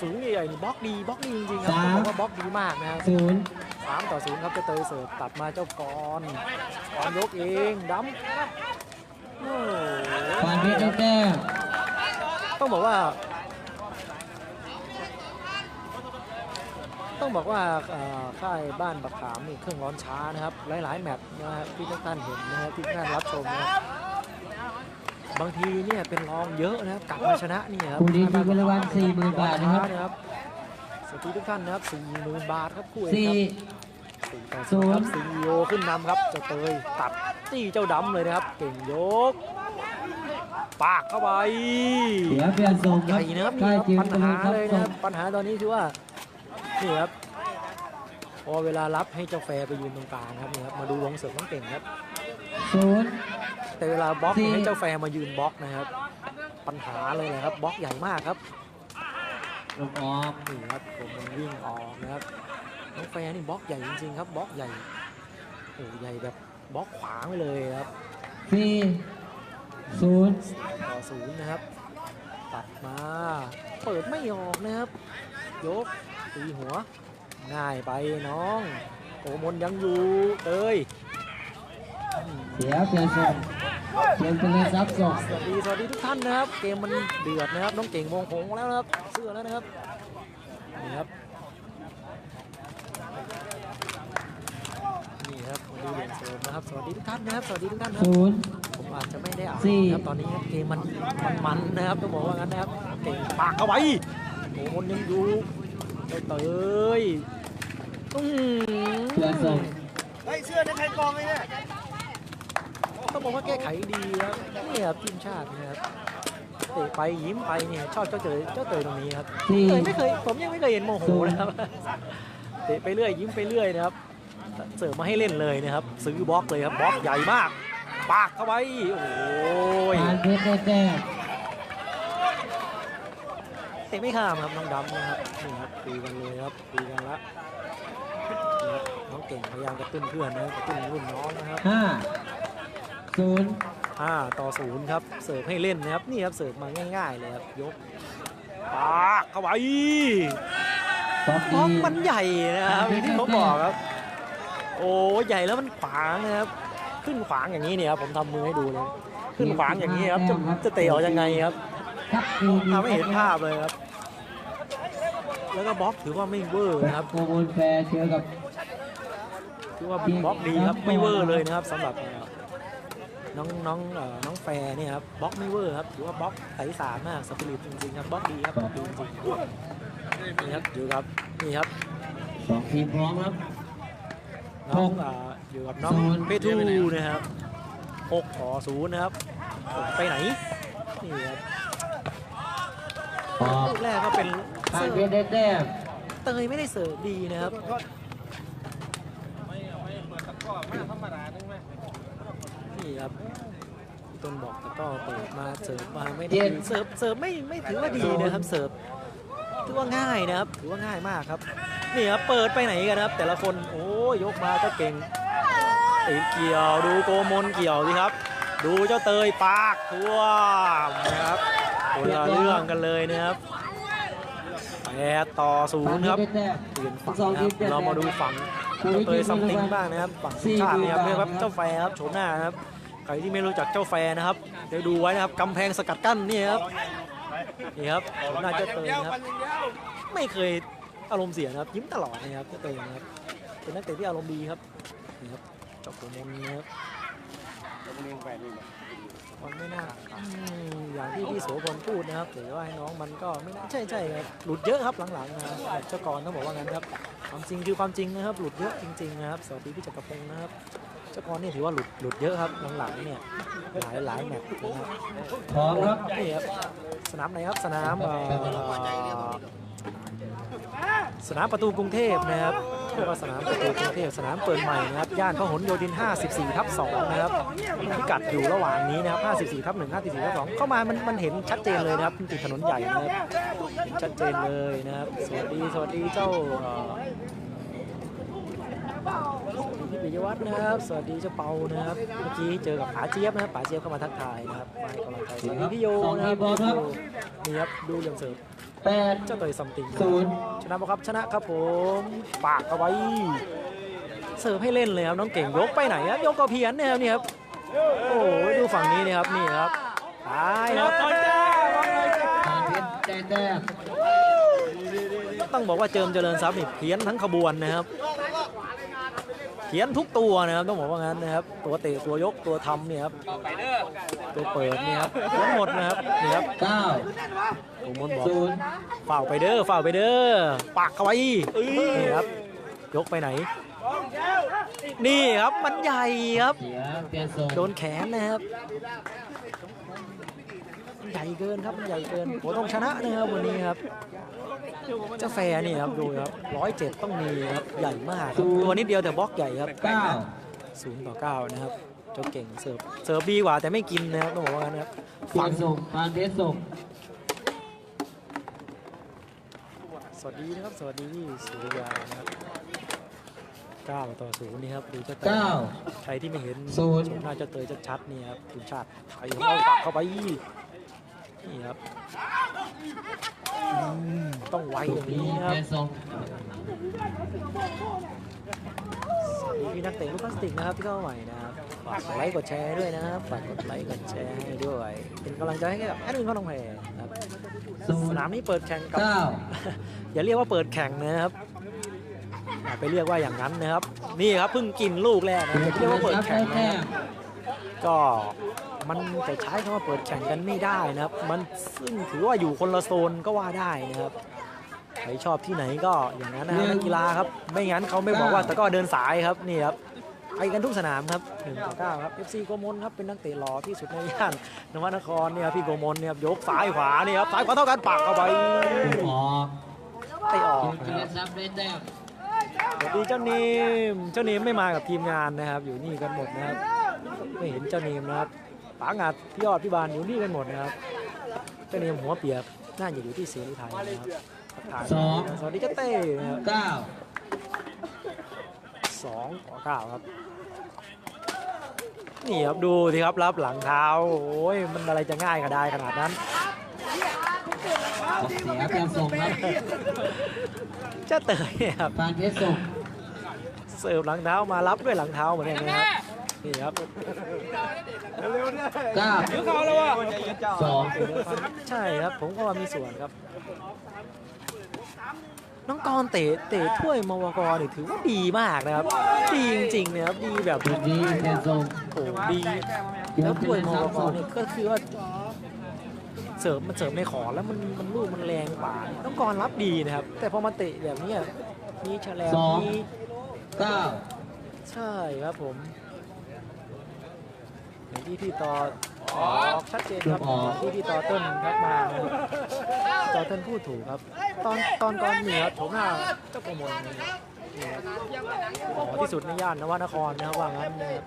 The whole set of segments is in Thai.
สูงๆใหญ่ๆนี่บล็อกดีบล็อกดีจริงๆครับสามผมว่าบล็อกดีมากนะครับศูนย์สามต่อศูนย์ครับเจะเตยเสิร์ฟตัดมาเจ้ากรกรยกเองดั้มโอ้ปานเพชรได้แต้มต้องบอกว่า ต้องบอกว่าเอ่อค่ายบ้านบักขามนี่เครื่องร้อนช้านะครับ หลายๆ แมตช์นะครับที่ทุกท่านเห็นนะครับที่ทุกท่านรับชมนะครับ บางทีเนี่ยเป็นรองเยอะนะครับกลับมาชนะนี่ครับคู่นี้มีเงินรางวัลสี่หมื่นบาทนะครับนะครับสวัสดีทุกท่านนะครับสี่หมื่นบาทครับคู่เอกสี่ครับสี่ต่อศูนย์ครับซีโอขึ้นนำครับเจ้าเตยตัดจี้เจ้าดำเลยนะครับ เก่งยก ปากเข้าไปเสียเปลี่ยนส่งคใหรับญ่นะครับใกล้นี่จิ๋วครับปัญกำลัหางครับเลยส่นะงครับปัญหาตอนนี้คือว่านี่ครับพอเวลารับให้เจ้าแฟร์ไปยืนตรงกลางครับนี่ครับมาดูวงเสริมต้องเก่งครับศูนย์ แต่เวลาบล็อกสี่ให้เจ้าแฟร์มายืนบล็อกนะครับ ปัญหาเลยนะครับบล็อกใหญ่มากครับลงออกนี่ครับผมมันวิ่งออกนะครับน้องแฟร์นี่บล็อกใหญ่จริงๆครับบล็อกใหญ่โอ้ใหญ่แบบบล็อกขวางไปเลยครับสี่ศูนย์ต่อศูนย์นะครับ ตัดมา เปิดไม่ออกนะครับ ยกตีหัว ง่ายไปน้องโอมนยังอยู่เตยอืม เสียเปลี่ยนส่งเกมเป็นเลยซับส่งสวัสดีสวัสดีทุกท่านนะครับ เกมมันเดือดนะครับน้องเก่งมงผงแล้วนะครับ เสื้อแล้วนะครับนี่ครับนี่ครับมาดูเหรียญเสริมนะครับสวัสดีทุกท่านนะครับสวัสดีทุกท่านนะครับศูนย์ผมอาจจะไม่ได้อ่านสี่นะครับตอนนี้ครับเกมมันมันมันนะครับต้องบอกว่างั้นนะครับเก่งปากเข้าไปโอ้คนยังอยู่เจ้าเตยอื้อหืเปลี่ยนส่งเฮ้ยเสื้อนี่ใครกองไอ้เนี่ย ต้องบอกว่าแก้ไขดีครับนี่ครับทีมชาตินะครับเตะไปยิ้มไปเนี่ยชอบเจ้าเตยเจ้าเตยตรงนี้ครับสี่เตยไม่เคยผมยังไม่เคยเห็นโมโหนะครับเตะไปเรื่อยยิ้มไปเรื่อยนะครับเสิร์ฟมาให้เล่นเลยนะครับ ซื้อบล็อกเลยครับบล็อกใหญ่มาก ปากเข้าไปโอ้ยปานเพชรได้แต้มเตะไม่ข้ามครับน้องดำนะครับนี่ครับคุยกันเลยครับคุยกันละนี่ครับน้องเก่งพยายามกระตุ้นเพื่อนนะครับกระตุ้นรุ่นน้องนะครับห้า ศูนย์5ต่อศูนย์ครับ เสิร์ฟให้เล่นนะครับ นี่ครับ เสิร์ฟมาง่ายๆเลยครับ ยกปากเข้าไปป๊อปบล็อกดีมันใหญ่นะครับอย่างที่เขาบอกครับ โอ้ใหญ่แล้วมันขวางนะครับ ขึ้นขวางอย่างนี้เนี่ยครับผมทำมือให้ดูเลยขึ้นขวางอย่างนี้ครับ จะจะเตะออกยังไงครับครับดีดีทำให้เห็นภาพเลยครับ แล้วก็บล็อกถือว่าไม่เวอร์นะครับโกมูลแฟร์เจอกับถือว่าบล็อกดีครับไม่เวอร์เลยนะครับสำหรับเอ่อ น้องน้องเอ่อน้องแฟร์เนี่ยครับบล็อกไม่เวอร์ครับถือว่าบล็อกใสสารมากสปิริตจริงๆครับบล็อกดีครับบล็อกดีจริงๆนี่ครับอยู่กับนี่ครับสองทีมพร้อมครับน้องหกเอ่ออยู่กับน้องศูนย์เพทูนะครับหกต่อศูนย์นะครับผมไปไหนนี่ครับออกลูกแรกก็เป็นปาเสินร์เพฟชรได้แต้มเตยไม่ได้เสิร์ฟดีนะครับ ครับพี่ต้นบอกแต่ก็เปิดมาเสิร์ฟมาไม่ได้ดีเสิร์ฟเสิร์ฟไม่ไม่ถือว่าดีนะครับเสิร์ฟถือว่าง่ายนะครับถือว่าง่ายมากครับนี่ครับเปิดไปไหนกันนะครับ แต่ละคนโอ้ยยกมาก็เก่งตีเกี่ยวดูโกมลเกี่ยวสิครับ ดูเจ้าเตยปากทั่วมนะครับคนละเรื่องกันเลยนะครับแปดต่อศูปานนย์เพคชรับรได้แต้มเปลี่ยนฝั่งสองนะคทีรัมบเปลี่ยนเรามาดูฝั่งเจ้าเตยซัมติงบ้างนะครับฝั่งทีมชาตินะครับเนี่ยครับเจ้าแฟร์ครับโฉมหน้านะครับ ใครที่ไม่รู้จักเจ้าแฟนะครับเดี๋ยวดูไว้นะครับกำแพงสกัดกั้นนี่ครับนี่ครับหน้าเจ้าเตยนครับไม่เคยอารมณ์เสียนะครับ ยิ้มตลอดนะครับเจ้าเตยนะครับเป็นนักเตะที่อารมณ์ดีครับนี่ครับเจ้าโกมลนะครับตรงนี้แปดนี่มันไม่น่าอืมอย่างที่พี่โสพลพูดนะครับหรือว่าให้น้องมันก็ไม่น่าใช่ใช่ครับหลุดเยอะครับหลังๆนะครับเจ้ากรต้องบอกว่างั้นครับความจริงคือความจริงนะครับ หลุดเยอะจริงๆนะครับสวัสดีพี่จักรพงศ์นะครับ เจ้ากรนี่ถือว่าหลุดหลุดเยอะครับหลังๆเนี่ยหลายหลายแมตช์นะครับพร้อมครับนี่ครับสนามไหนครับสนามเอ่อสนามประตูกรุงเทพนะครับเรียกว่าสนามประตูกรุงเทพสนามเปิดใหม่นะครับย่านพหลโยธิน 54 ทับ 2 นะครับพิกัดอยู่ระหว่างนี้นะครับ 54 ทับ 1 54 ทับ 2 เข้ามามันมันเห็นชัดเจนเลยนะครับติดถนนใหญ่นะครับเห็นชัดเจนเลยนะครับ สวัสดี สวัสดีเจ้าเอ่อพี่ปิ ยวัฒน์นะครับ สวัสดีเจ้าเปานะครับ เมื่อกี้เจอกับป๋าเจี๊ยบนะครับป๋าเจี๊ยบเข้ามาทักทายนะครับมาให้กำลังใจสวัสดีพี่โยนะครับพี่โยนี่ครับดูเหลี่ยมเสิร์ฟแปดเจ้าตัวซัมติงศูนย์ชนะปะครับชนะครับผมปากเอาไว้ เสิร์ฟให้เล่นเลยครับน้องเก่งยกไปไหนครับยกก็เพี้ยนเนี่ยครับเนี่ยครับโอ้ยดูฝั่งนี้นี่ครับนี่ครับตายครับทางเพชรได้แต้มต้องบอกว่าเจิมเจริญทรัพย์นี่เพี้ยนทั้งขบวนนะครับ เพี้ยนทุกตัวนะครับต้องบอกว่างั้นนะครับ ตัวเตะตัวยกตัวทำเนี่ยครับตัวเปิดเนี่ยครับเพี้ยนหมดนะครับนี่ครับเก้าผมมนบอกศูนย์ฝ่าวไปเด้อฝ่าวไปเด้อปากเข้าไว้นี่ครับ ยกไปไหน นี่ครับมันใหญ่ครับเสียเปลี่ยนส่งโดนแขนนะครับมัน ใหญ่เกินครับมันใหญ่เกินผมต้องชนะนะครับวันนี้ครับเจ้าแฟร์นี่ครับดูครับร้อยเจ็ดต้องมีครับใหญ่มากครับตัวนิดเดียวแต่บล็อกใหญ่ครับเก้าศูนย์ต่อเก้านะครับเจ้าเก่งเสิร์ฟเสิร์ฟดีกว่าแต่ไม่กินนะครับต้องบอกว่างั้นครับเปลี่ยนส่งทางเพชรส่งสวัสดีนะครับสวัสดีสุริยานะครับเก้าต่อศูนย์นี่ครับดูเจ้าเตยเก้าใครที่ไม่เห็นศูนย์ชมหน้าเจ้าเตยชัดๆนี่ครับทีมชาติไทยของเราปักเข้าไป นี่ครับอืมต้องไวอย่างนี้คเปรับลี่ยนส่งสวัสดีพี่นักเตะลูกพลาสติกนะครับที่เข้ามาใหม่นะครับฝากกดไลค์กดแชร์ด้วยนะครับฝากกดไลค์กดแชร์ให้ด้วย เป็นกำลังใจให้กับแอดมินข้าวน้องแพรนะครับศูสนย์นามนี้เปิดแข่งกับเก้าอย่าเรียกว่าเปิดแข่งนะครับอย่าไปเรียกว่าอย่างนั้นนะครับ นี่ครับเพิ่งกินลูกแรกนะเปลี่อยย่านเรียกว่าเปิดซับแข่ได้งนะแต้ครับมก็ มันจะใช้คำว่าเปิดแข่งกันไม่ได้นะครับ มันซึ่งถือว่าอยู่คนละโซนก็ว่าได้นะครับใครชอบที่ไหนก็อย่างนั้นนะครับนักกีฬาครับ ไม่งั้นเขาไม่บอกว่าแต่ก็เดินสายครับนี่ครับไปกันทุกสนามครับ1ต่อ9ครับ FC โกมลครับเป็นนักเตะหล่อที่สุดในย่านนวนครเนี่ยครับพี่โกมลเนี่ยครับยกซ้ายขวานี่ครับซ้ายขวาเท่ากันปักเข้าไปออกเตะออกเปลี่นะยคนรับซับได้แต้มสวัสดีเจ้านีมเจ้านีมไม่มากับทีมงานนะครับ อยู่นี่กันหมดนะครับไม่เห็นเจ้านีมนะครับ ป๋างัดพี่ยอดพี่บานอยู่นี่กันหมดนะครับเจ้านีมหัวเปียกน่าจะอยู่ที่เสรีไทยนะครับทักทายสองสวัสดีเจ้าเต้นะครับเก้าสองต่อเก้าครับ นี่ครับดูสิครับรับหลังเท้าโอ้ยมันอะไรจะง่ายก็ได้ขนาดนั้นออกเสียเปลี่ยนส่งครับเจ้าเตยเนี่ยครับทางเพชรส่งเสิร์ฟหลังเท้ามารับด้วยหลังเท้าเหมือนกันนะครับนี่ครับ เก้าเขาแล้ววะสองใช่ครับ ผมก็ว่ามีส่วนครับ น้องกรณ์เตะเตะถ้วยมวกรนี่ถือว่าดีมากนะครับ ดีจริงๆนะครับดีแบบจุดนี้เปลี่ยนส่งโอ้โหดีแล้วถ้วยมวกรนี่ก็คือว่าเสริมมันเสริมในขอแล้วมันมันลูกมันแรงกว่าน้องกรณ์รับดีนะครับ แต่พอมาเตะแบบเนี้ยมีแฉลบมีเก้าใช่ครับผม อย่างที่พี่ต่อออกชัดเจนครับอย่างที่พี่ต่อต้นทักมานะครับต่อต้นพูดถูกครับ ตอนตอนก่อนเหนือผมหน้าเจ้าโกมลนะครับนี่ครับหล่อที่สุดในย่านนวนครนะครับว่างั้นนะครับ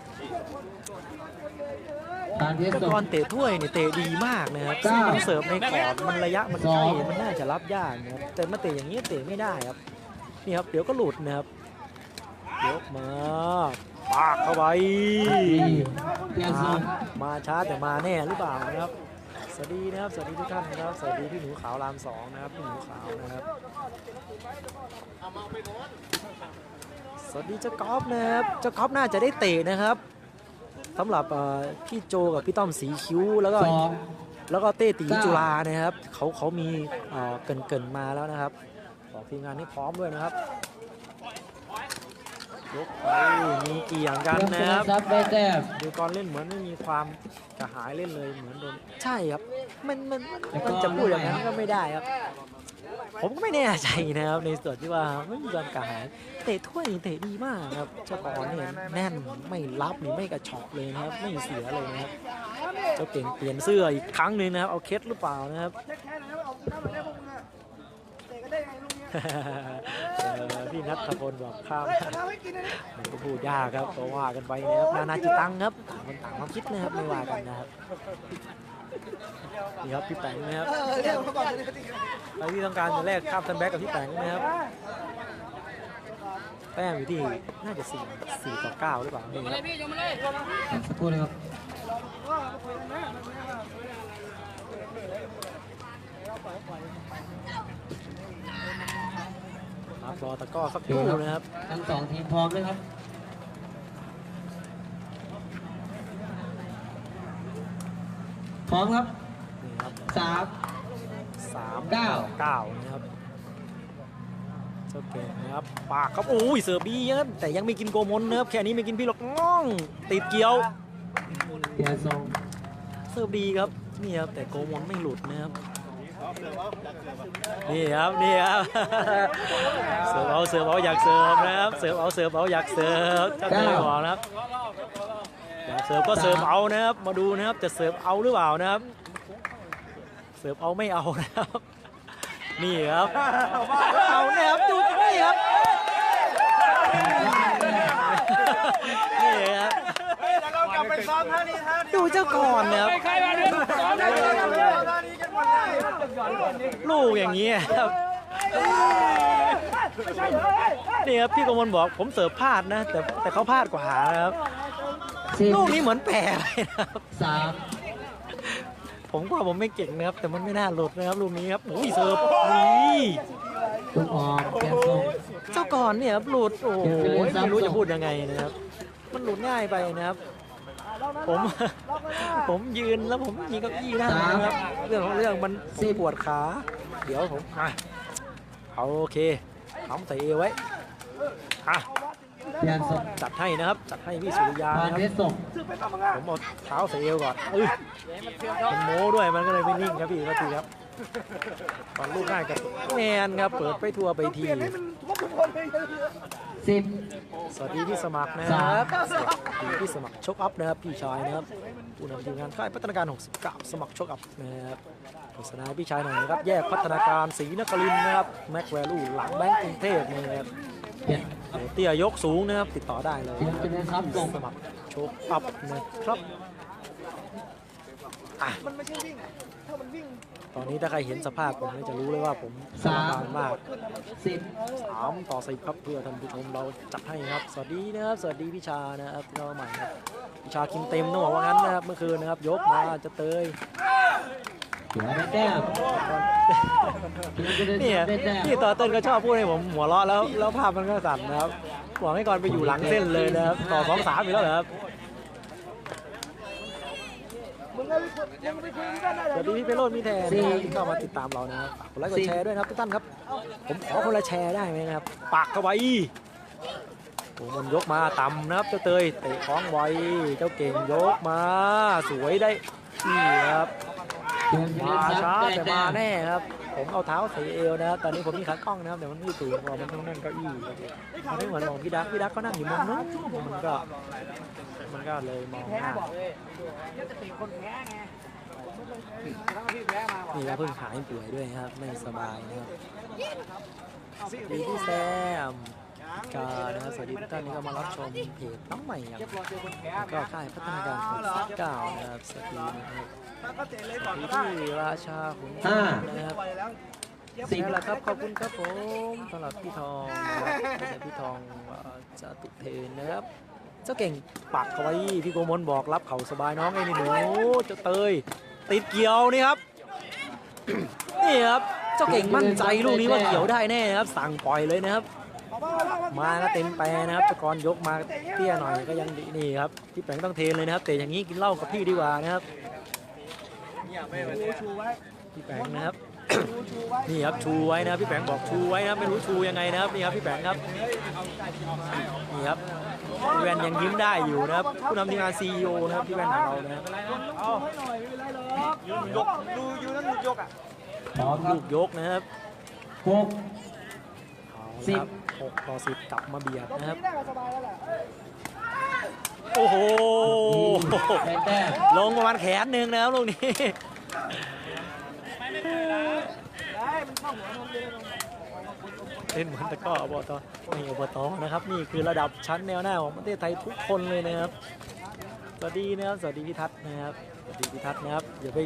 ทางเพชรเจ้าส่งกรเตะถ้วยนี่เตะดีมากนะครับเก้าซึ่งเสิร์ฟในขอบมันระยะมันสอใกล้งมันน่าจะรับยากนะครับแต่มาเตะอย่างนี้เตะไม่ได้ครับนี่ครับเดี๋ยวก็หลุดนะครับ ยกมาปากเข้าไปสี่เปลี่ยนส่งมาช้าแต่มาแน่หรือเปล่านะครับสวัสดีนะครับสวัสดีทุกท่านนะครับสวัสดีพี่หนูขาวรามสองนะครับพี่หนูขาวนะครับสวัสดีเจ้ากอล์ฟนะครับเจ้ากอล์ฟน่าจะได้เตะนะครับสำหรับพี่โจกับพี่ต้อมสีคิ้วแล้วก็แล้วก็เต้ตีจุฬานะครับเขาเขามีเกินเกินมาแล้วนะครับบอทีมงานให้พร้อมด้วยนะครับ ยกไปมีเกี่ยงกันเปลี่นะยครับซับได้แต้มดูกรเล่นเหมือนไม่มีความกระหายเล่นเลยเหมือนโดนใช่ครับ มันมันแต่ก็มันจะพูดอย่างนั้นก็ไม่ได้ครับ ผมก็ไม่แน่ใจนะครับ ในส่วนที่ว่าไม่มีความกระหายเตะถ้วยนี่เตะดีมากครับเจ้ากรเนี่ยแน่นไม่รับนี่ไม่กระชอกเลยนะครับ ไม่เสียเลยนะครับเจ้าเก่งเปลี่ยนเสื้ออีกครั้งหนึ่งนะครับเอาเคสหรือเปล่านะครับเออ พี่นัทพลบอกข้ามมันก็พูดยากครับก็ว่ากันไปนะครับนานาจิตตังครับต่างคนต่างความคิดนะครับไม่ว่ากันนะครับนี่ครับพี่แปงนะครับใครที่ต้องการจะแลกข้ามทันแบ็กกับพี่แปงนะครับแต้มอยู่ที่น่าจะสี่สี่ต่อเก้าหรือเปล่านี่ครับสักครู่นะครับ รอตะกร้อสักครู่นะครับ ทั้งสองทีมพร้อมเลยครับพร้อมครับนี่ครับสาม สามเก้า เก้านะครับเจ้าเก่งนะครับปากครับโอ้ยเสิร์ฟดีนะครับแต่ยังไม่กินโกมลนะครับแค่นี้ไม่กินพี่หรอกน้อง ติดเกี่ยวเปลี่ยนทรง เสิร์ฟดีครับนี่ครับแต่โกมลไม่หลุดนะครับ นี่ครับนี่ครับเสิร์ฟเอาเสิร์ฟเอาอยากเสิร์ฟนะครับเสิร์ฟเอาเสิร์ฟเอาอยากเสิร์ฟเจ้าเก่งบอกนะครับอยากเสิร์ฟก็เสิร์ฟเอานะครับมาดูนะครับจะเสิร์ฟเอาหรือเปล่านะครับ เสิร์ฟเอาไม่เอานะครับนี่ครับเอานะครับดูนี่ครับนี่ครับเฮ้ยแล้วเรากลับไปซ้อมท่านี้ท่านี้ดูเจ้าก่อนนะครับ ลยลูกอย่างนี้ครับนี่ครับพี่กมลบอกผมเสิร์ฟพลาดนะ แต่แต่เขาพลาดกว่านะครับสิบลูกนี้เหมือนแปรไปนะครับสามผมว่าผมไม่เก่งนะครับ แต่มันไม่น่าหลุดนะครับลูกนี้ครับโอ้ยเสิร์ฟนี่ลูกออกเปลี่ยนทรงเจ้าก่อนเนี่ยครับหลุดโอ้โหเก็บไปเลยซ้ำไม่รู้สจะองพูดยังไงนะครับ มันหลุดง่ายไปนะครับ ผมผมยืนแล้วผมไม่มีเก้าอี้นั่งนะครับเรื่องของเรื่องมันผมปวดขา เดี๋ยวผมอะเอาโอเคทำใส่เอวไว้อะเปลี่ยนทรงจัดให้นะครับ จัดให้พี่สุริยาพรนะคเพรับชรส่งผมเอาเท้าใส่เอวก่อนเอ้ยมันโม้ด้วยมันก็เลยไม่นิ่งครับพี่ก็ทีครับตอนลูกง่ายกับแมนครับ เปิดไปทั่วไปทีสิบ สวัสดีพี่สมัครนะครับพี่สมัครชกอัพนะครับพี่ชายนะครับผู้นำทีมงานค่ายพัฒนาการ 69 สมัครชกอัพนะครับโฆษณาพี่ชายหน่อยนะครับ แยกพัฒนาการศรีนครินนะครับแม็กแวลูหลังแบงก์กรุงเทพนะครับเตี้ยยกสูงนะครับติดต่อได้เลยทีมเป็นครับส่งสมัครชกอัพนะครับอะ ตอนนี้ถ้าใครเห็นสภาพผมเนี่ยจะรู้เลยว่าผมสาบานมากสิบสามต่อสิบครับเพื่อท่านผู้ชมเราจัดให้ครับ สวัสดีนะครับสวัสดีพี่ชานะครับที่เรามาใหม่ครับพี่ชากินเต็มต้องบอกว่างั้นนะครับเมื่อคืนนะครับยกมาจะเตยเสียได้แต้มทีมเป็นนี่ได้แต้มพี่ต่อเต้นก็ชอบพูดให้ผมหัวเราะแล้วแล้วภาพมันก็สั่นนะครับหวังให้ก่อนไปอยู่หลังเส้นเลยนะครับต่อสองสามอีกแล้วเหรอครับ สวัสดีพี่เปโรดมีแทนนะที่เข้ามาติดตามเรานะครับฝากกดไลค์กดแชร์ด้วยนะครับทุกท่านครับ ผมขอคนละแชร์ได้ไหมนะครับ ปากเข้าไว้โอ้มันยกมาต่ำนะครับเจ้าเตยเตะคล้องไว้เจ้าเก่งยกมา สวยได้นี่ครับมาช้าแต่มาแน่ครับ ผมเอาเท้าใส่เอวนะครับตอนนี้ผมมีขากล้องนะครับแต่มันไม่สูงพอมันต้องนั่งเก้าอี้มันไม่เหมือนของพี่ดักพี่ดักก็นั่งอยู่มุมนู้นมันก็ มันก็เลยมองหน้านี่ก็เพิ่งหายป่วยด้วยนะครับ ไม่สบายนะครับสวัสดีพี่แซมกานะครับสวัสดีทุกท่านที่เข้ามารับชมเพจน้องใหม่อย่างแล้วก็ค่ายพัฒนาการ69นะครับสวัสดีนะครับก็เตะเลยก่อนพี่ราชาขุนพลห้านะครับแล้วสิบแล้วครับขอบคุณครับผมสำหรับพี่ทองนะครับพี่ทองเอ่อจตุเทนนะครับ เจ้าเก่งปักเขาไว้พี่โกมลบอกรับเขาสบายน้องไอ้นี่หนูเจ้าเตย ติดเกี่ยวนี่ครับ นี่ครับเจ้าเก่งมั่นใจลูกนี้ว่าเกี่ยวได้แน่ครับ สั่งปล่อยเลยนะครับ มาก็เต็มแปรนะครับตะกอนยกมาเตี้ยหน่อยก็ยังดีนี่ครับพี่แปงต้องเทนเลยนะครับแต่อย่างนี้กินเหล้ากับพี่ดีกว่านะครับพี่แปงนะครับ นี่ครับชูไว้นะครับพี่แปงบอกชูไว้นะครับไม่รู้ชูยังไงนะครับนี่ครับพี่แปงครับนี่ครับพี่แวนยังยิ้มได้อยู่นะครับผู้นำทีมงานซีอนะครับพี่แวนของเรานะครับเอาให้หน่อยไม่เป็นไรหรอกยืนยกดูอยู่นั่นยกอะพร้อมครัลูบกยกนะครับหกเอาสิละบครับหกต่อสิบกลับมาเบียดนะครับได้สบายแล้วแหละโอ้โหได้แต้มลงประมาณแขนหนึ่งนะครับลูกนี้ได้มัน เข้าหัวนมเลยเล่นเหมือนตะกร้ออบตไม่อบตนะครับ นี่คือระดับชั้นแนวหน้าของประเทศไทยทุกคนเลยนะครับ สวัสดีนะครับ สวัสดีพี่ทัศน์นะครับ สวัสดีพี่ทัศน์นะครับอย่าไป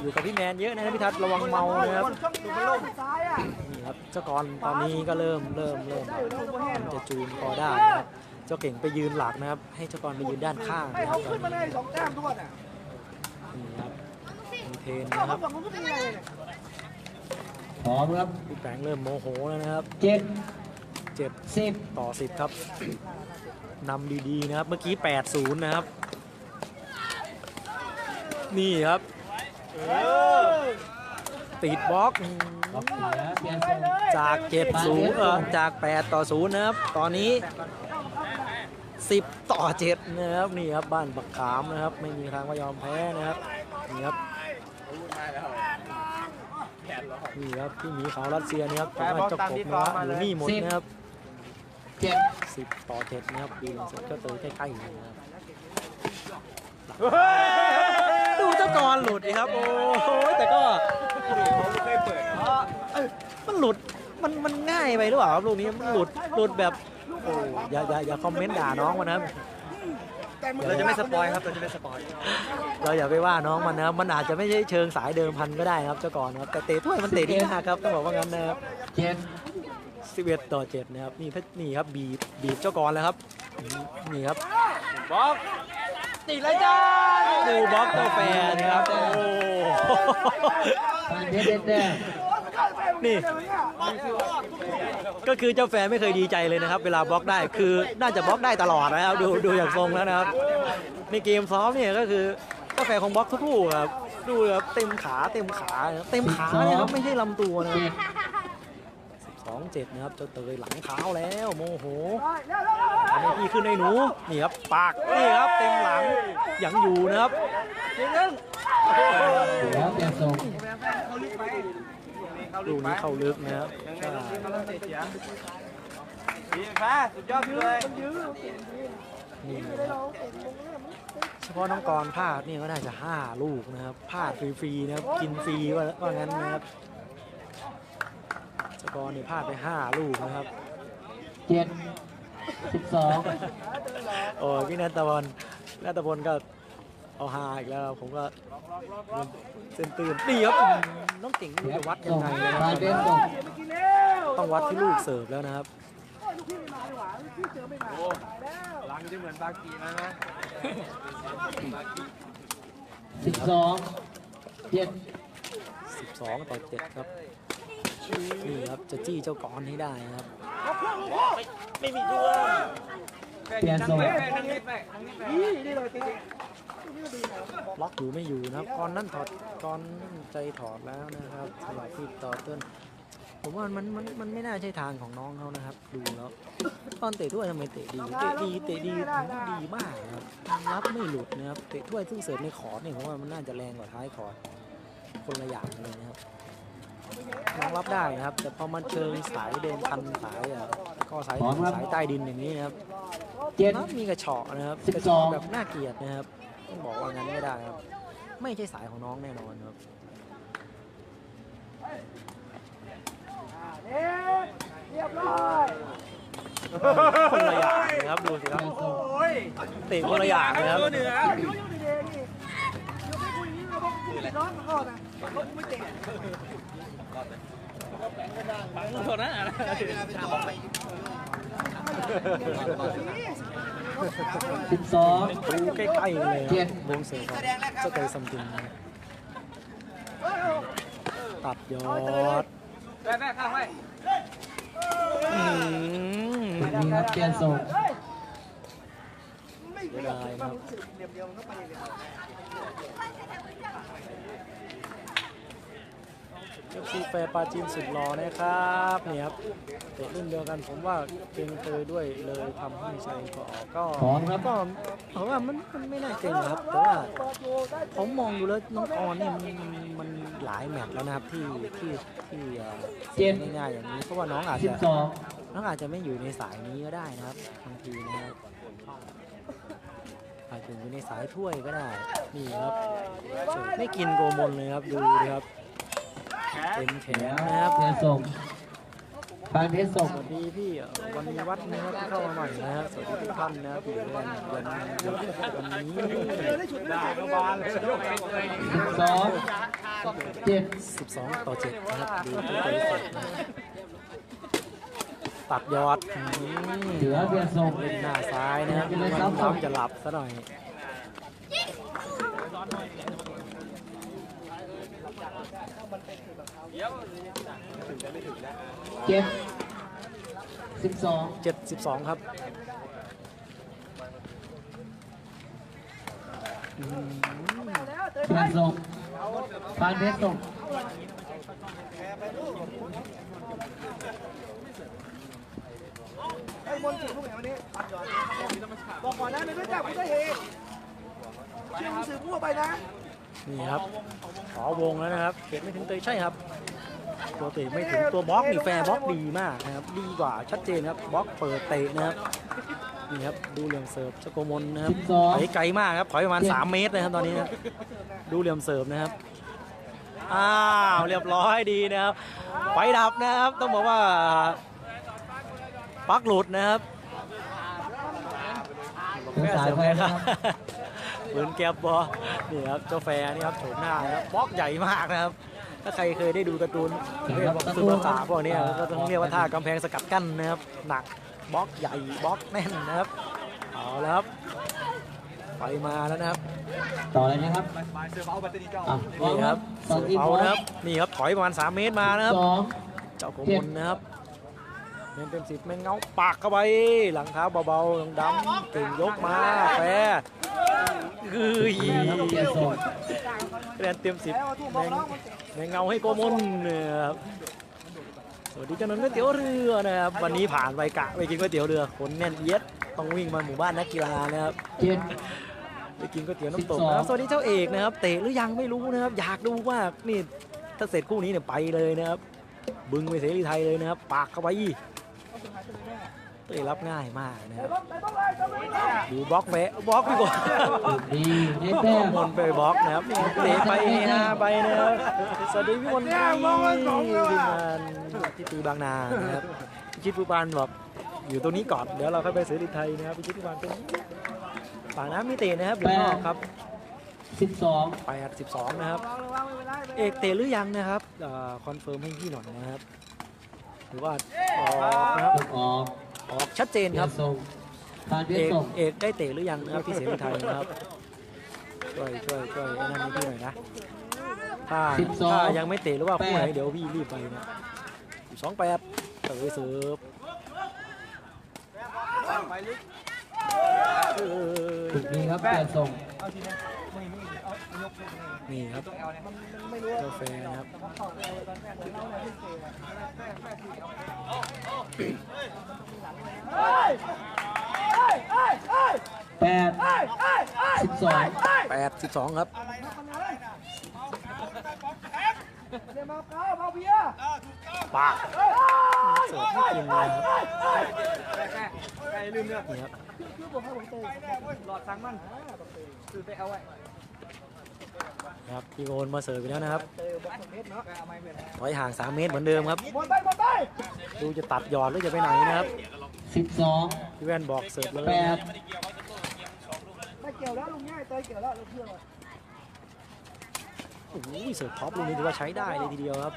อยู่กับพี่แมนเยอะนะครับพี่ทัศน์ระวังเมานะครับช่องดูมันลงซ้ายอะนี่ครับเจ้ากรตอนนี้ก็เริ่มเริ่มเริ่มมันจะจูนพอได้นะครับเจ้าเก่งไปยืนหลักนะครับ ให้เจ้ากรไปยืนด้านข้างให้นะครัเขาบตอขึ้นนมานี้เลยสองแต้มทุกคนอะนี่ครับมีเทนเอานะคเขารับ พร้อมครับพี่แปงเริ่มโมโหแล้วนะครับเจ็ดเจ็ดสิบต่อ10ครับนำดีๆนะครับเมื่อกี้8-0นะครับ นี่ครับติดบล็อกบล็อกเสียเปลี่ยนทรงจาก7-0เออจาก8ต่อ0นะครับ ตอนนี้10ต่อ7นะครับนี่ครับบ้านบักขามนะครับ ไม่มีทางว่ายอมแพ้นะครับนี่ครับ นี่ครับที่หมีขาวรัสเซียนี่ครับผมว่าเจ้ากบนะฮะอยู่นี่หมดนะครับเจ็ดสิบต่อเจ็ดนะครับดูเสร็จก็เตยใกล้ๆเลยนะครับดูเจ้ากรหลุดอีกครับโอ้โหแต่ก็มันหลุดมันมันง่ายไปหรือเปล่าครับลูกนี้มันหลุดหลุดแบบโอ้อย่าอย่าอย่าคอมเมนต์ด่าน้องมันนะครับ เราจะไม่สปอยครับเราจะไม่สปอยเราอย่าไปว่าน้องมันนะครับมันอาจจะไม่ใช่เชิงสายเดิมพันก็ได้นะครับเจ้ากรนะครับแต่เตะถ้วยมันเตะดีมากครับต้องบอกว่างั้นนะครับเจ็ด11ต่อ7นะครับนี่เพชรนี่ครับบีบบีบเจ้ากรแล้วครับนี่ครับบล็อกติดเลยจ้าดูบล็อกเจ้าแฟนครับโอ้ปาน ก็คือเจ้าแฟนไม่เคยดีใจเลยนะครับ เวลาบล็อกได้คือน่าจะบล็อกได้ตลอดนะครับ ดูดูอย่างทรงแล้วนะครับ ในเกมซ้อมเนี่ยก็คือเจ้าแฟนของบล็อกทุกคู่ครับดูครับเต็มขาเต็มขาเต็มขาเลยครับไม่ใช่ลำตัวนะเจ็ดสองเจ็ดนะครับเจ้าเตยหลังเท้าแล้วโมโหอันนี้พี่ขึ้นให้หนูนี่ครับปากนี่ครับเต็มหลังยังอยู่นะครับเหลือเปลี่ยนทรง ลูกนี้เข้าลึกนะครับดีแพ้สุดยอดเลยนี่นะครับเฉพาะน้องกรพลาดเนี่ยก็น่าจะห้าลูกนะครับพลาดฟรีๆนะครับกินฟรีว่าว่างั้นนะครับสกอร์นี่พลาดไปห้าลูกนะครับเจ็ดสิบสองโอ้ยพี่นัทพลนัทพลก็ เอาฮาอีกแล้วผมก็เส้นตื่นนี่ครับอืมน้องเก่งไม่รู้จะวัดยังไงนะคปารันบเพชรส่งต้องวัดที่ลูกเสิร์ฟแล้วนะครับหลังจะเหมือนบากีนะนะสิบสองเจ็ด12ต่อ7ครับนี่ครับจะจี้เจ้ากรให้ได้นะครับเปลี่ยนทรงทั้งนี้ไปทั้งนี้ไป ล็อกอยู่ไม่อยู่นะครับกรนั่นถอดกรใจถอดแล้วนะครับสำหรับพี่ต่อเติ้ลผมว่ามันมันมันไม่น่าใช่ทางของน้องเขานะครับ ดูแล้วตอนเตะถ้วยทำไมเตะดีเตะดีเตะดีดีมากนะครับรับไม่หลุดนะครับเตะถ้วยซึ่งเสิร์ฟในคอร์ดเนี่ยผมว่ามันน่าจะแรงกว่าท้ายคอร์ดคนละอย่างเลยนะครับน้องรับได้นะครับ แต่พอมันเชิงสายเดินพันสายอะก็สายสายใต้ดินอย่างนี้นะครับเจ็ดครับมีกระเฉาะนะครับสิบกระสอเฉาะงแบบน่าเกลียดนะครับ ต้องบอกว่างั้นไม่ได้ครับ ไม่ใช่สายของน้องแน่นอนครับคนละอย่างนะครับดูสิครับโอ้ยเตะคนละอย่างเลยครับเหนือ สิบสองใกล้ๆเลยเจ็ดวงเสือครับจ้าเตยซัมติงนะครับตัดยอดแม่แม่ข้างไว้อืมนี่ครับเปลี่ยนทรงเสียดายนะครับ อฟซีแฟร์ปาจีนสุดหล่อนะครับเนี่ยครับเตะรุ่นเดียวกันผมว่าเก่งเตยด้วยเลยทำให้ชัยก็ออกก็พร้อมครับก็ผมว่ามันมันไม่น่าเก่งครับแต่ว่าผมมองดูแล้วน้องออนเนี่ยมันมันมันหลายแมตช์แล้วนะครับที่ที่ที่เอ่อเจ็ดง่ายๆอย่างนี้เพราะว่าน้องอาจสิบจะสองน้องอาจจะไม่อยู่ในสายนี้ก็ได้นะครับบางทีนะครับอาจจะอยู่ในสายถ้วยก็ได้นี่ครับเสิร์ฟไม่กินโกมลเลยครับดูดิครับ เต็มแขนนะครับเปลี่ยนทรงปานเพชรส่งสวัสดีพี่วันนี้วัดนะครับที่เข้ามาใหม่นะครับสวัสดีทุกท่านนะครับที่อยู่ในวันวันวันนี้ได้ก็บานเลยสิบสองเจ็ด12ต่อ7นะครับดูที่ตัวเสิร์ฟนะครับตัดยอดอืมเหลือเปลี่ยนทรงเล่นหน้าซ้ายนะครับมันพร้อมจะหลับซะหน่อย เจ็ดสิบสอง72ครับเพื่อนส่งพานเพชรส่งไอ้บนจีบพวกไหนวันนี้บอกก่อนนะไม่รู้จักไม่ได้เห็นชื่อหนังสือมั่วไปนะ นี่ครับ ขอวงแล้วนะครับเขตไม่ถึงเตยใช่ครับตัวเตะไม่ถึงตัวบล็อกนี่แฟร์บล็อกดีมากนะครับ ดีกว่าชัดเจนครับบล็อกเปิดเตะนะครับนี่ครับดูเหลี่ยมเสิร์ฟสโกมลนะครับสิบสองถอยไกลมากครับถอยประมาณ 3 เมตรนะครับตอนนี้นะดูเหลี่ยมเสิร์ฟนะครับอ้าวเรียบร้อยดีนะครับไฟดับนะครับ ต้องบอกว่าปลั๊กหลุดนะครับถึงสายไฟนะครับ เหมือนแก็บบอนี่ครับเจ้าแฟร์นี่ครับโฉมหน้านะครับบล็อกใหญ่มากนะครับ ถ้าใครเคยได้ดูการ์ตูนเรียกว่าซูเปอร์สตาร์พวกนี้ก็ต้องเรียกว่าท่ากำแพงสกัดกั้นนะครับหนักบล็อกใหญ่บล็อกแน่นนะครับเอาแล้วครับไปมาแล้วนะครับ ต่อเลยนะครับบายเสือเอาแบตเตอรี่เจ้าอะนี่ครับสองอีกเอาบอลนะครับนี่ครับถอยประมาณ3เมตรมานะครับสองเจ้าโกมลนะครับ เมนเป็นสิบแมงเงาปากเข้าไป หลังเท้าเบาๆดำๆเก่งยกมาแฟร์กึยครับเปลี่ยนส่งคะแนนเต็มสิบแมงแมงเงาให้โกมลนะครับสวัสดีเจ้าหน้าก๋วยเตี๋ยวเรือนะครับวันนี้ผ่านไปกะไปกินก๋วยเตี๋ยวเรือคนแน่นเอียดต้องวิ่งมาหมู่บ้านนักกีฬานะครับเจ็ดไปกินก๋วยเตี๋ยวน้ำตกสิบสองนะครับสวัสดีเจ้าเอกนะครับ เตะหรือยังไม่รู้นะครับ อยากดูมากนี่ถ้าเสร็จคู่นี้เนี่ยไปเลยนะครับ บึงไปเสรีไทยเลยนะครับ ปากเข้าไป เตะรับง่ายมากนะครับดูบล็อกแฟะบล็อกไปก่อนดีได้แต้มมนไปบล็อกนะครับเตะไปฮาไปนะครับสวัสดีพี่มนทีมงานที่ตีบางนานะครับพิชิตผู้บานบอกอยู่ตรงนี้ก่อนเดี๋ยวเราค่อยไปเสรีไทยนะครับพิชิตผู้บานเป็นปากน้ำมีเตะนะครับอยู่นอกครับสิบสองไปอัด12 นะครับระวังระวังไม่เป็นไรไม่เป็นไรเอกเตะหรือยังนะครับเอ่อคอนเฟิร์มให้พี่หน่อยนะครับ หรือว่าออกนะครับตกออก ออกชัดเจนเปลี่คยรับนส่งพานเพเอชรกส่งเอกได้เตะหรือยังนะครับที่เสียงไทยนะครับช่วยช่วยช่วยไอ้นั่นให้พี่หน่อยนะถ้าถ้ายังไม่เตะหรือว่าผู้ไหนเดี๋ยวพี่รีบไปนะสองแปดเตะเสิร์ฟไปลึกเออถูกดีครับเปลี่ยนส่งเอาที นี้มึงมึงเอายกนี่ครับต้องแอลเนี่ยไม่รู้กาแฟนะครับเข้าไปตอนแรกเหมือนเราเนี่ยที่เตะแปดสิบสองแปดสิบสองครับเดี๋ยวมาเก้ามาเบียร์ปากเสิร์ฟให้กินเลยครับแม่แม่ไอ้ลืมเนี่ยนี่ครับคือผมให้ผมเตะหลอดสั่งมันคือไปเอาไว้ ครับพี่โอนมาเสิร์ฟไปแล้วนะครับเตะบอกเพชรเนาะไปเอาไม้เบียร์ถอยห่าง 3 เมตรเหมือนเดิมครับบอลไปบอลไปดูจะตัดหยอดหรือจะไปไหนนะครับสิบสองพี่แว่นบอกเสิร์ฟเลยแปนะครัดบไม่เกี่ยวแล้วลุงง่ายเตะเกี่ยวแล้วเราเชื่อว่าโอ้โหเสิร์ฟท็อปลูกนี้ถือว่าใช้ได้เลยทีเดียวครับ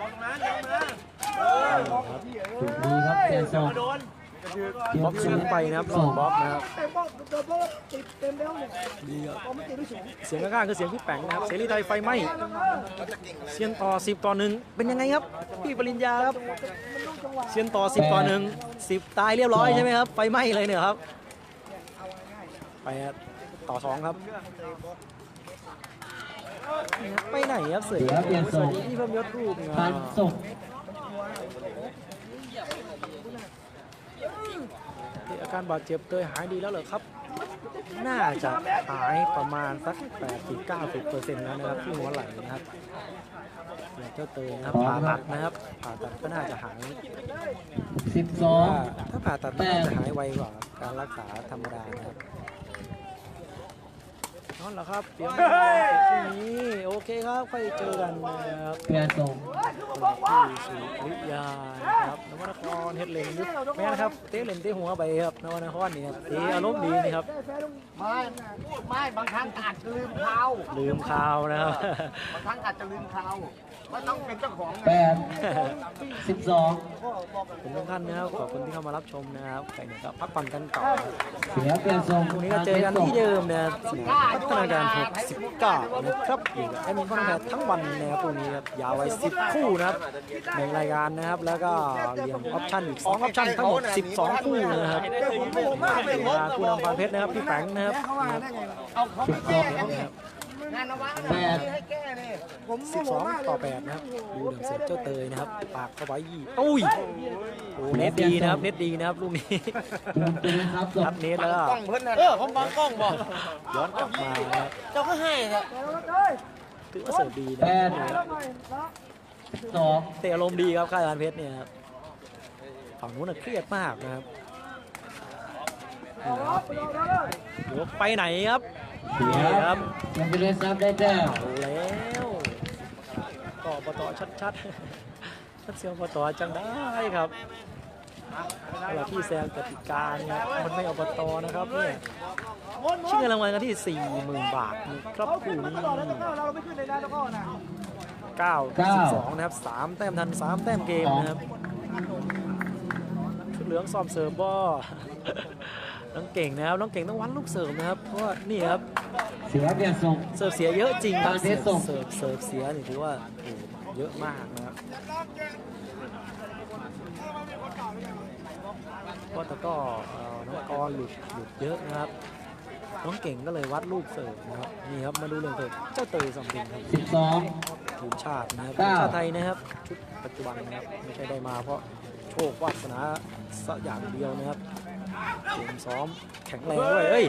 บอลตรงนั้นเดินมาครับถูกดีครับเปลี่ยนส่งโดน บล็อกสูงไปนะครับลองบล็อกนะครับเต็มบอลโดนบอลติดเต็มแล้วเนี่ยดีครับพอไม่ติดไม่สูงเสียงข้างๆคือเสียงพี่แป๋งนะครับเสรีไทยไฟไหม้เซียนต่อ10ต่อหนึ่งเป็นยังไงครับพี่ปริญญาครับมันลูกจังหวะเซียนต่อ10ต่อหนึ่ง10ตายเรียบร้อยใช่ไหมครับไฟไหม้เลยเนี่ยครับเอาง่ายไปต่อสองครับไปไหนครับเสือสวัสดีพี่เพิ่มยศรูปนะพานส่ง อาการบาดเจ็บเตยหายดีแล้วเหรอครับ น่าจะหายประมาณสัก80-90%แล้วนะครับที่หัวไหล่นะครับเจ้าเตยนะครับผ่าตัดนะครับผ่าตัดก็น่าจะหายสิบสองถ้าผ่าตัดมันน่าจะหายไวกว่าการรักษาธรรมดานะครับ นั่นแหละครับเตรียมพรุ่งนี้โอเคครับค่อยเจอกันนะครับเปลี่ยนส่งที่สุริยานะครับนวนครเฮ็ดเลนยุบแม่นะครับเตะเลนเตะหัวไปครับนวนครนี่ครับเตะอารมณ์ดีนะครับได้แพ้ลุงไม่ไม่บางครั้งอาจจะลืมเขาลืมข่าวนะครับบางครั้งอาจจะลืมเขา แปดสิบสองผมทุกท่านนะครับขอบคุณที่เข้ามารับชมนะครับใครเนี่ยก็พักผ่อนกันก่อนเสียเปลี่ยนทรงพรุ่งนี้ก็เจอกันที่เดิมนะครับสนามพัฒนาการ69นะครับอยู่กับแอดมินพัฒนาการทั้งวันนะครับพรุ่งนี้ครับยาวไว้10 คู่นะครับในรายการนะครับแล้วก็เรียงออปชั่นอีก2ออปชั่นทั้งหมด 12 คู่นะครับแต่ผมโมโหมากเลยเวลาคู่นำพานเพชรนะครับพี่แปงนะครับเข้ามาได้ไงสิบ สองนะครับแปดให้แก้เนี่ยผมโมโหมาก12เลต่อย8นะครับ ดูเหลืองเสือเจ้าเตยนะครับ ปากเข้าไว้ยี่ตุ้ยโอ้เน็ตดีนะครับ เน็ตดีนะครับลูกนี้ทีมเป็นครับส่งรับเน็ตแล้วก็เออผมบังกล้องบอกย้อนกลับมานะครับเจ้าก็ให้ครับถือว่าเสิร์ฟดีนะแปด สองเตะอารมณ์ดีครับค่ายลานเพชรเนี่ยครับฝั่งนู้นน่ะเครียดมากนะครับนี่ครับยกไปไหนครับ เสียครับยังเป็นซับได้แต้มเอาแล้วก็อบตชัดๆชัดเสียวอบตจังได้ครับเวลาที่แซงกติกาเนี่ยมันไม่อบตนะครับเนี่ยชื่อเงินรางวัลกันที่ 40,000 บาทครับคู่นี้เราไม่ขึ้นเลยนะแล้วก็นะ9 12นะครับ3แต้มทัน3แต้มเกมนะครับชุดเหลืองซ้อมเสิร์ฟบ่ น้องเก่งนะครับน้องเก่งต้องวัดลูกเสิร์ฟนะครับเพราะว่านี่ครับเสียเปลี่ยนทรงเสิร์ฟเสียเยอะจริงครับตามเพเสิชร์รฟส่งเสิร์ฟเสิร์ฟเสียนี่ถือว่าโอ้โหเยอะมากนะครับก็แต่ก็เอ่อน้องกรหลุดหลุดเยอะนะครับน้องเก่งก็เลยวัดลูกเสิร์ฟนะครับนี่ครับมาดูเรื่องเสิร์ฟเจ้าเตยสำเร็จครับสิบสองทีมชาตินะครับทีเก้ามชาติไทยนะครับชุดปัจจุบันนะครับไม่ใช่ได้มาเพราะโชควาสนาสักอย่างเดียวนะครับ เกมซ้อมแข็งแรงด้วยเอ้ย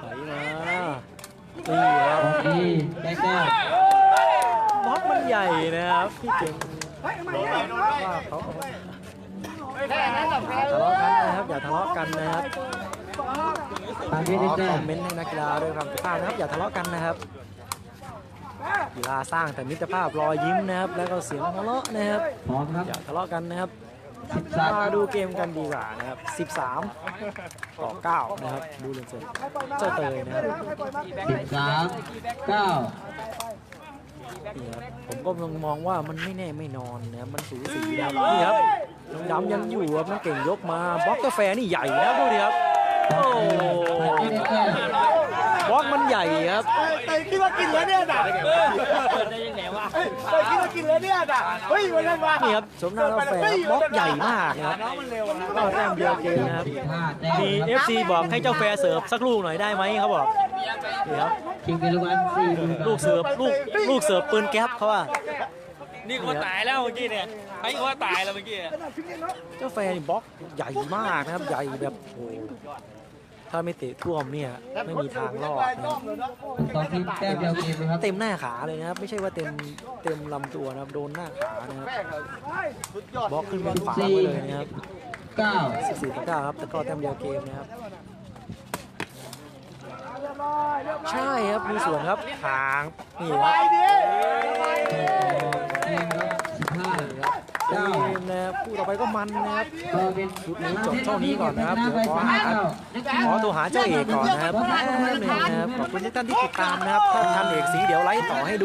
ไหลมานี่ครับของดีได้แต้มบล็อกมันใหญ่นะครับพี่เก่งเฮ้ยทำไมบอกเนี่ยว่าเขาเอาอย่าทะเลาะกันนะครับอย่าทะเลาะกันนะครับตามขที่ได้อแต้คอมมเมนต์ให้นักกีฬาด้วยความสุภาพนะครับอย่าทะเลาะกันนะครับ กีฬาสร้างแต่มิตรภาพรอยยิ้มนะครับ แล้วก็เสียงหัวเราะนะครับพร้อมครับอย่าทะเลาะกันนะครับสิบสามมาดูเกมกันดีกว่านะครับ 13 ต่อ 9 นะครับ ดูเรื่องเสร็จเจ้าเตยนะครับสิบสามเก้านี่ครับผมก็ยังมองว่ามันไม่แน่ไม่นอนนะครับมันสูสีนะครับนี่ครับน้องดำยังอยู่ครับน้องเก่งยกมาบล็อกกาแฟนี่ใหญ่นะดูดิครับ โอ้ ตามที่ได้แต้มบล็อกมันใหญ่ครับเตยคิดว่ากินแล้วเนี่ยด่าได้ยังไงวะเตยคิดว่ากินแล้วเนี่ยด่าเฮ้ยวันนั้นมานี่ครับสมหน้ากาแฟครับบล็อกใหญ่มากนะครับน้องมันเร็วก็แต้มเดียวเกมนะครับสิบห้าแต้มมี FC บอกให้เจ้าแฟร์เสิร์ฟสักลูกหน่อยได้ไหมเขาบอกนี่ครับชิงเป็นรางวัลสี่หมื่นบาทลูกเสิร์ฟลูกลูกเสิร์ฟปืนแก๊ปเขาว่านี่ก็ว่าตายแล้วเมื่อกี้เนี่ยไอ้ก็ว่าตายแล้วเมื่อกี้ขนาดพริกเองเนาะเจ้าแฟร์นี่บล็อกใหญ่มากนะครับใหญ่แบบโอ้โห ถ้าไม่เตะท่วมเนี่ยไม่มีทางรอดนะครับสองทีมแต้มเดียวเกมนะครับเต็มหน้าขาเลยนะครับ ไม่ใช่ว่าเต็มเต็มลำตัวนะครับโดนหน้าขานะครับบล็อกขึ้นบนขวาไปเลยนะครับเก้า14ต่อ9ครับแต่ก็แต้มเดียวเกมนะครับเรียบร้อยเรียบร้อยใช่ครับมีส่วนครับทางนี่คไปรับ มนะครับคู่ต่อไปก็มันนะครับก็เป็นชุดนี้จบเท่านี้ก่อนนะครับเดี๋ยวขอหาขอตัวหาเจ้าเอกก่อนนะครับแป๊บนึงนะครับขอบคุณทุกท่านที่ติดตามนะครับถ้าท่านเอกสีเดี๋ยวไลฟ์ต่อให้ดู